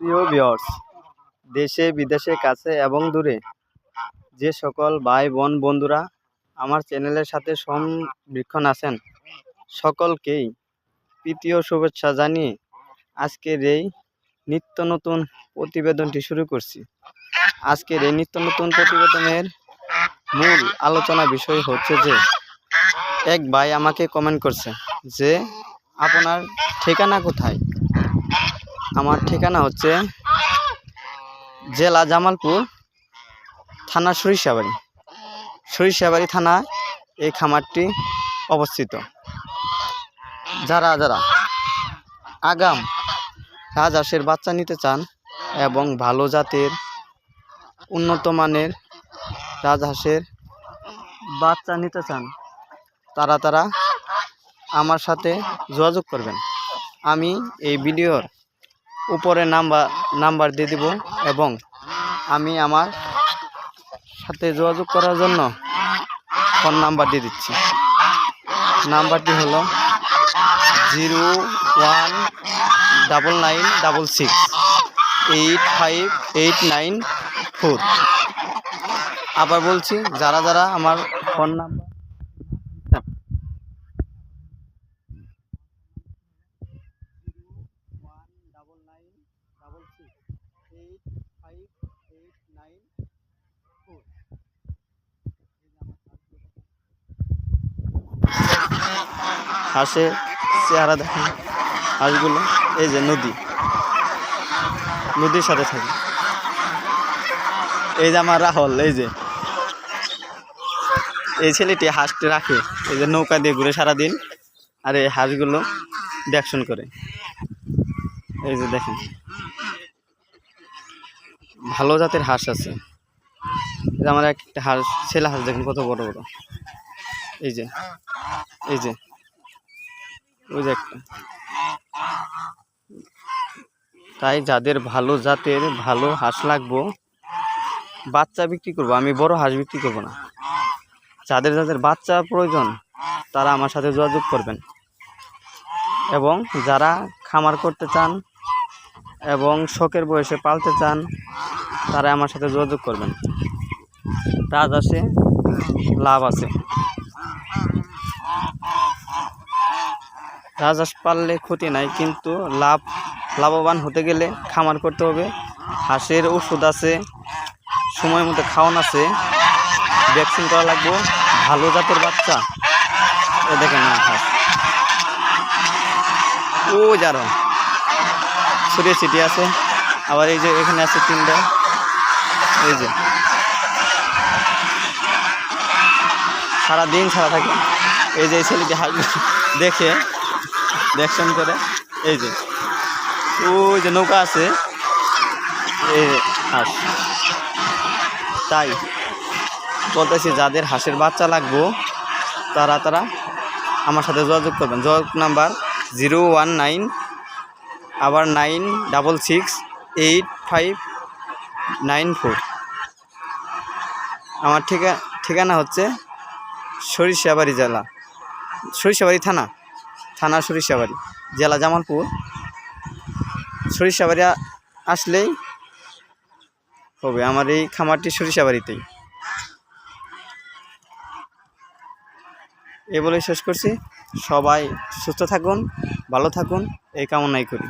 প্রিয় ভিউয়ার্স, দেশে, বিদেশে, কাছে এবং দূরে যে সকল ভাই বোন বন্ধুরা আমার চ্যানেলের সাথে সংরক্ষণ আছেন, সকলকেই তৃতীয় শুভেচ্ছা জানিয়ে আজকের এই নিত্য নতুন প্রতিবেদনটি শুরু করছি। আজকের এই নিত্য নতুন প্রতিবেদনের মূল আলোচনা বিষয় হচ্ছে যে, এক ভাই আমাকে কমেন্ট করছে যে, আপনার ঠিকানা কোথায়? আমার ঠিকানা হচ্ছে জেলা জামালপুর, থানা সরিষাবাড়ি। সরিষাবাড়ি থানায় এই খামারটি অবস্থিত। যারা যারা আগাম রাজহাঁসের বাচ্চা নিতে চান এবং ভালো জাতের উন্নত মানের রাজহাঁসের বাচ্চা নিতে চান, তারা তারা আমার সাথে যোগাযোগ করবেন। আমি এই ভিডিওর উপরে নাম্বার নাম্বার দিয়ে দিব এবং আমি আমার সাথে যোগাযোগ করার জন্য ফোন নাম্বার দিয়ে দিচ্ছি। নাম্বারটি হলো zero one double nine double six eight five eight nine four. আবার বলছি, যারা যারা আমার phone number one double nine double six eight five eight nine four হাঁসের চেহারা দেখেন হাঁসগুলো, এই যে নদী। নদীর সাথে থাকে। এই যে আমার রাহুল, এই যে। এই ছেলেটি হাঁসটি রাখে, এই যে নৌকা দিয়ে ঘুরে সারাদিন, আর এই হাঁসগুলো দেখশন করে। এই যে দেখেন। ভালো জাতের হাঁস আছে। আমার একটা হাঁস, ছেলে হাঁস দেখেন কত বড় বড়। এই যে এই যে। ওই যে একটা তাই যাদের ভালো জাতের ভালো হাঁস লাগবো, বাচ্চা বিক্রি করব, আমি বড় হাঁস বিক্রি করব না। যাদের যাদের বাচ্চা প্রয়োজন, তারা আমার সাথে যোগাযোগ করবেন। এবং যারা খামার করতে চান এবং শখের বয়সে পালতে চান, তারা আমার সাথে যোগাযোগ করবেন। কাজ আছে, লাভ আছে। রাজহাঁস পাললে ক্ষতি নাই, কিন্তু লাভ লাভবান হতে গেলে খামার করতে হবে। হাঁসের ওষুধ আছে, সময় মতো খাওয়ান আছে ভ্যাকসিন করা লাগবে, ভালো জাতের বাচ্চা। এ দেখেন না হাঁস। ও যারা ছড়িয়ে ছিটিয়ে আছে, আবার এই যে এখানে আছে তিনটা। এই যে। সারাদিন ছাড়া থাকে। এই যে ছেলেটি হাঁস দেখে দেখশন করে? এই যে। ওই যে নৌকা আছে। তাই বলতেছি যাদের হাঁসের বাচ্চা লাগবো, তারা তারা আমার সাথে যোগাযোগ করবেন। যোগাযোগ নাম্বার জিরো ওয়ান নাইন, আবার nine double six eight five nine four. আমার ঠিকা, ঠিকানা হচ্ছে সরিষাবাড়ি জেলা, সরিষাবাড়ি থানা। থানা সরিষাবাড়ি, জেলা জামালপুর। সরিষাবাড়ি আসলেই হবে আমার এই খামারটি সরিষাবাড়িতেই। এ বলে শেষ করছি। সবাই সুস্থ থাকুন, ভালো থাকুন, এই কামনাই করি।